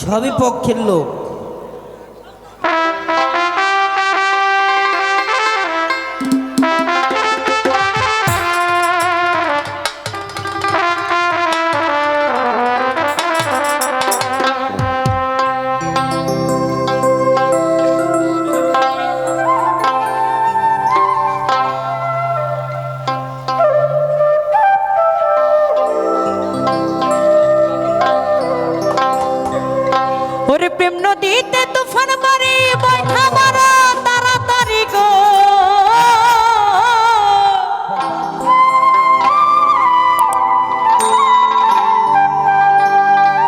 সবই পক্ষের লোক। প্রেম নদীতে তুফান মারে, বৈঠা মারা তাড়াতাড়ি গো।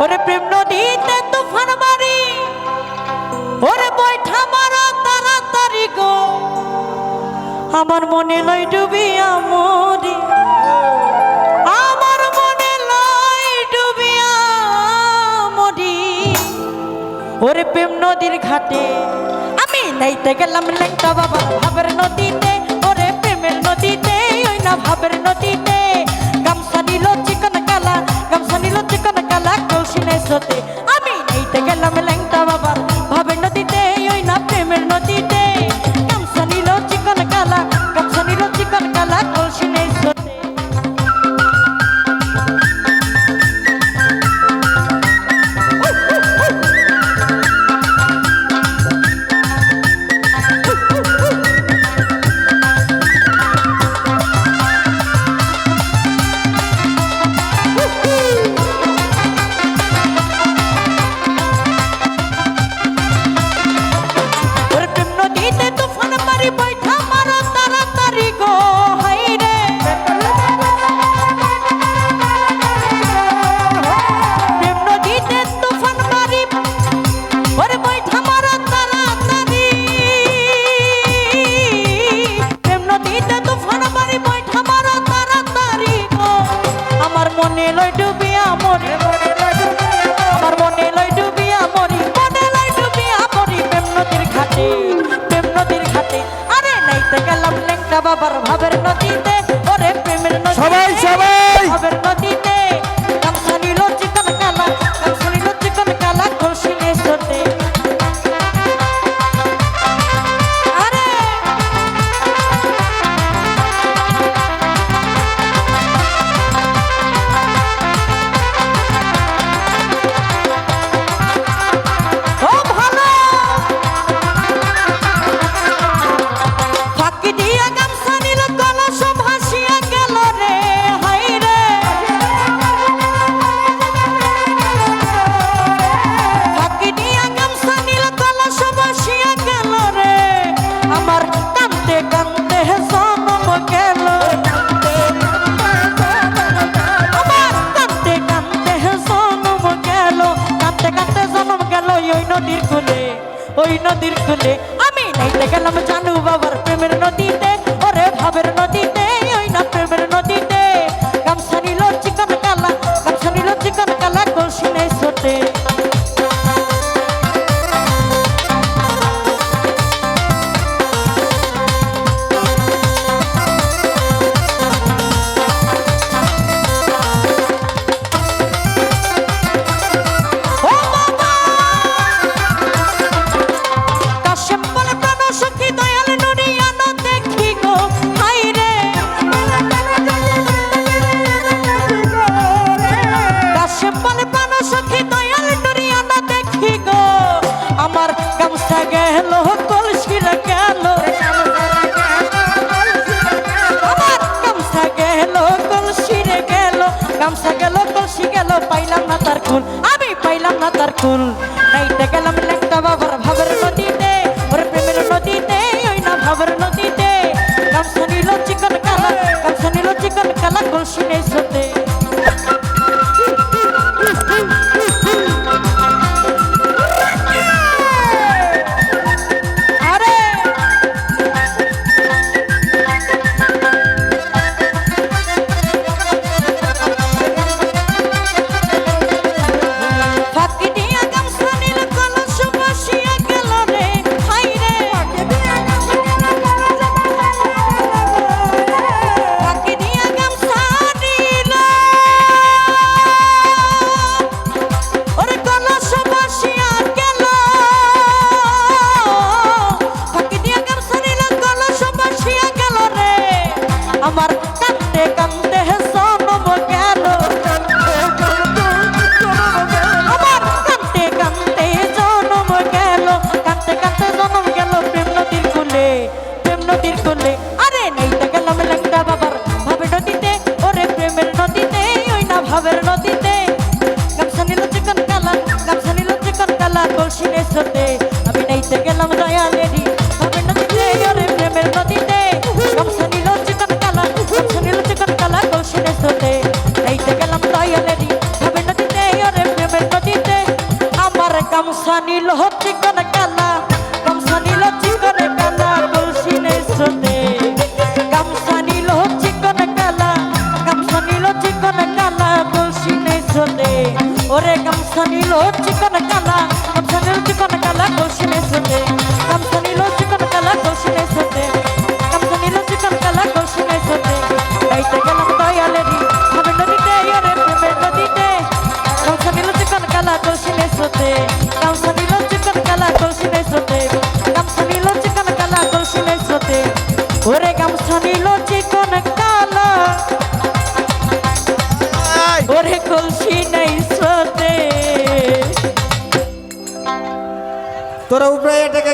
ওরে প্রেম নদীতে তুফান মারি, ওরে বৈঠা মারা তাড়াতাড়ি গো। আমার মনে লয় ডুবিয়া মরি। ওরে প্রেম নদীর ঘাটে। আমি নাইতে গেলাম লেখটা বাবা ভাবের নদীতে, ওরে প্রেমের নদীতে, ওই না ভাবের নদীতে। বাবার ভাবের নদীতে সবাই সবাই! ভাবের ওই নদীর তুলে আমি নাইতে গেলাম জানু বাবার প্রেমের নদীতে। ঘাবর নদীতে কামসানিল চিকন কালা কামসানিল চিকন কালা কলসি নেই সতে নীল চিকন কালা গামছা নীল চিকন কালা কলসিনে স্রোতে। গামছা নীল চিকন কালা গামছা নীল চিকন কালা কলসিনে স্রোতে। ওরে গামছা নীল চিকন কালা গামছা নীল চিকন কালা কলসিনে স্রোতে। গামছা নীল কলসি নাই স্রোতে। তোরা উপরে এটাকে